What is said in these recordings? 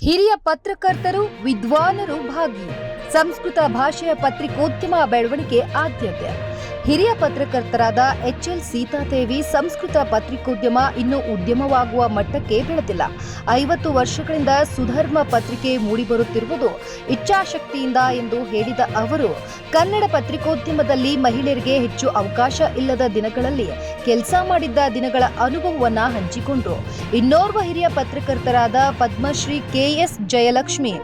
ಹಿರಿಯ ಪತ್ರಕರ್ತರು ವಿದ್ವಾನರು ಭಾಗಿ. ಸಂಸ್ಕೃತ ಭಾಷೆಯ ಪತ್ರಿಕೋದ್ಯಮ ಬೆಳವಣಿಗೆ ಆದ್ಯತೆ. ಹಿರಿಯ ಪತ್ರಕರ್ತರಾದ ಎಚ್ಎಲ್ ಸೀತಾದೇವಿ ಸಂಸ್ಕೃತ ಪತ್ರಿಕೋದ್ಯಮ ಇನ್ನೂ ಉದ್ಯಮವಾಗುವ ಮಟ್ಟಕ್ಕೆ ಬೆಳೆದಿಲ್ಲ. ಐವತ್ತು ವರ್ಷಗಳಿಂದ ಸುಧರ್ಮ ಪತ್ರಿಕೆ ಮೂಡಿಬರುತ್ತಿರುವುದು ಇಚ್ಛಾಶಕ್ತಿಯಿಂದ ಎಂದು ಹೇಳಿದ ಅವರು, ಕನ್ನಡ ಪತ್ರಿಕೋದ್ಯಮದಲ್ಲಿ ಮಹಿಳೆಯರಿಗೆ ಹೆಚ್ಚು ಅವಕಾಶ ಇಲ್ಲದ ದಿನಗಳಲ್ಲಿ ಕೆಲಸ ಮಾಡಿದ್ದ ದಿನಗಳ ಅನುಭವವನ್ನು ಹಂಚಿಕೊಂಡರು. ಇನ್ನೋರ್ವ ಹಿರಿಯ ಪತ್ರಕರ್ತರಾದ ಪದ್ಮಶ್ರೀ ಕೆಎಸ್ ಜಯಲಕ್ಷ್ಮಿ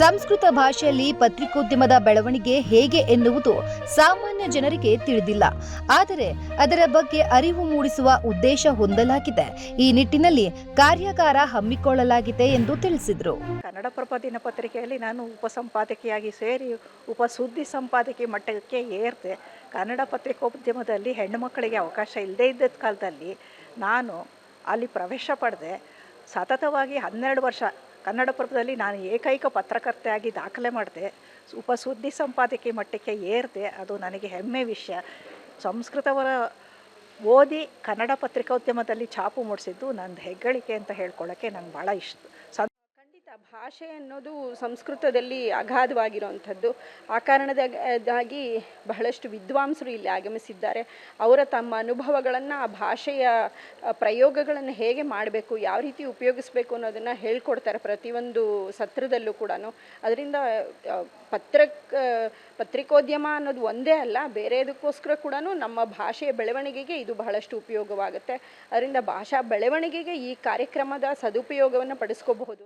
ಸಂಸ್ಕೃತ ಭಾಷೆಯಲ್ಲಿ ಪತ್ರಿಕೋದ್ಯಮದ ಬೆಳವಣಿಗೆ ಹೇಗೆ ಎನ್ನುವುದು ಸಾಮಾನ್ಯ ಜನರಿಗೆ ತಿಳಿದಿಲ್ಲ. ಆದರೆ ಅದರ ಬಗ್ಗೆ ಅರಿವು ಮೂಡಿಸುವ ಉದ್ದೇಶ ಹೊಂದಲಾಗಿದೆ. ಈ ನಿಟ್ಟಿನಲ್ಲಿ ಕಾರ್ಯಾಗಾರ ಹಮ್ಮಿಕೊಳ್ಳಲಾಗಿದೆ ಎಂದು ತಿಳಿಸಿದರು. ಕನ್ನಡಪ್ರಭ ದಿನಪತ್ರಿಕೆಯಲ್ಲಿ ನಾನು ಉಪಸಂಪಾದಕಿಯಾಗಿ ಸೇರಿ ಉಪ ಸುದ್ದಿ ಸಂಪಾದಕಿ ಮಟ್ಟಕ್ಕೆ ಏರಿದೆ ಕನ್ನಡ ಪತ್ರಿಕೋದ್ಯಮದಲ್ಲಿ ಹೆಣ್ಣು ಮಕ್ಕಳಿಗೆ ಅವಕಾಶ ಇಲ್ಲದೇ ಇದ್ದ ಕಾಲದಲ್ಲಿ ನಾನು ಅಲ್ಲಿ ಪ್ರವೇಶ ಪಡೆದೆ. ಸತತವಾಗಿ ಹನ್ನೆರಡು ವರ್ಷ ಕನ್ನಡಪ್ರಭದಲ್ಲಿ ನಾನು ಏಕೈಕ ಪತ್ರಕರ್ತೆಯಾಗಿ ದಾಖಲೆ ಮಾಡಿದೆ. ಉಪ ಸುದ್ದಿ ಸಂಪಾದಕಿ ಮಟ್ಟಕ್ಕೆ ಏರಿದೆ, ಅದು ನನಗೆ ಹೆಮ್ಮೆ ವಿಷಯ. ಸಂಸ್ಕೃತವರ ಓದಿ ಕನ್ನಡ ಪತ್ರಿಕೋದ್ಯಮದಲ್ಲಿ ಛಾಪು ಮೂಡಿಸಿದ್ದು ನಂದು ಹೆಗ್ಗಳಿಕೆ ಅಂತ ಹೇಳ್ಕೊಳ್ಳೋಕ್ಕೆ ನಂಗೆ ಭಾಳ ಇಷ್ಟ. ಭಾಷೆ ಅನ್ನೋದು ಸಂಸ್ಕೃತದಲ್ಲಿ ಅಗಾಧವಾಗಿರುವಂಥದ್ದು. ಆ ಕಾರಣದಾಗಿ ಬಹಳಷ್ಟು ವಿದ್ವಾಂಸರು ಇಲ್ಲಿ ಆಗಮಿಸಿದ್ದಾರೆ. ಅವರ ತಮ್ಮ ಅನುಭವಗಳನ್ನು, ಆ ಭಾಷೆಯ ಪ್ರಯೋಗಗಳನ್ನು ಹೇಗೆ ಮಾಡಬೇಕು, ಯಾವ ರೀತಿ ಉಪಯೋಗಿಸ್ಬೇಕು ಅನ್ನೋದನ್ನು ಹೇಳ್ಕೊಡ್ತಾರೆ ಪ್ರತಿಯೊಂದು ಸತ್ರದಲ್ಲೂ ಕೂಡ ಅದರಿಂದ ಪತ್ರ ಪತ್ರಕ್ ಪತ್ರಿಕೋದ್ಯಮ ಅನ್ನೋದು ಒಂದೇ ಅಲ್ಲ, ಬೇರೆದಕ್ಕೋಸ್ಕರ ಕೂಡ ನಮ್ಮ ಭಾಷೆಯ ಬೆಳವಣಿಗೆಗೆ ಇದು ಬಹಳಷ್ಟು ಉಪಯೋಗವಾಗುತ್ತೆ. ಅದರಿಂದ ಭಾಷಾ ಬೆಳವಣಿಗೆಗೆ ಈ ಕಾರ್ಯಕ್ರಮದ ಸದುಪಯೋಗವನ್ನು ಪಡಿಸ್ಕೋಬಹುದು.